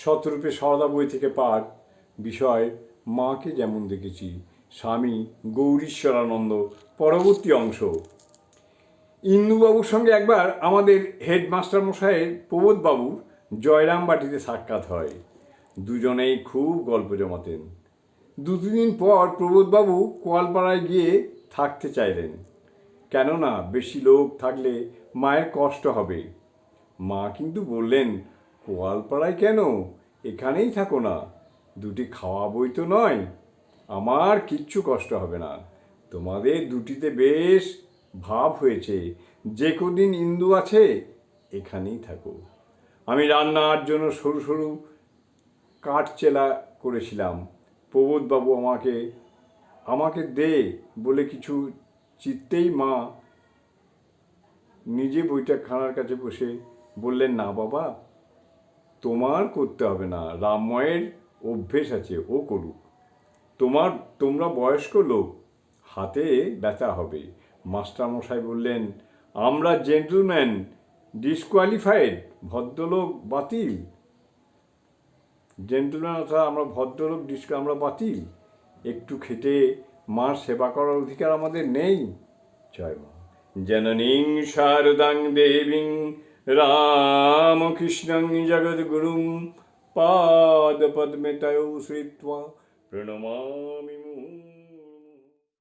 শতরূপে সদা বই থেকে পাঠ বিষয় মাকে যেমন দেখেছি, স্বামী গৌরীশ্বরানন্দ পরবর্তী অংশ। ইন্দুবাবুর সঙ্গে একবার আমাদের হেডমাস্টার মশাইয়ের প্রবোধবাবুর জয়রাম বাটিতে সাক্ষাৎ হয়। দুজনেই খুব গল্প জমাতেন। দু দিন পর প্রবোধবাবু কোয়ালপাড়ায় গিয়ে থাকতে চাইলেন। কেননা বেশি লোক থাকলে মায়ের কষ্ট হবে। মা কিন্তু বললেন কোয়ালপাড়ায় কেন? এখানেই থাকো না। দুটি খাওয়া বই তো নয়। আমার কিচ্ছু কষ্ট হবে না। তোমাদের দুটিতে বেশ ভাব হয়েছে। যে কদিন ইন্দু আছে, এখানেই থাকো। আমি রান্নার জন্য সরু সরু কাঠ চেলা করেছিলাম। প্রবোধবাবু আমাকে আমাকে দে বলে কিছু চিত্তেই মা নিজে বইটা খানার কাছে বসে বললেন, না বাবা তোমার করতে হবে না, রামময়ের অভ্যেস আছে, ও করুক। তোমার, তোমরা বয়স্ক লোক, হাতে ব্যথা হবে। মাস্টারমশাই বললেন, আমরা জেন্টলম্যান ডিসকোয়ালিফাইড ভদ্রলোক বাতিল। জেন্টলম্যান অর্থাৎ আমরা ভদ্রলোক ডিস্ক আমরা বাতিল। একটু খেটে মার সেবা করার অধিকার আমাদের নেই। জয় মা। জননীং শারদাং দেবীং রামকৃষ্ণং পাদপদ্মে তয়ৌ শ্রিত্বা প্রণমামি মুহুর্মুহুঃ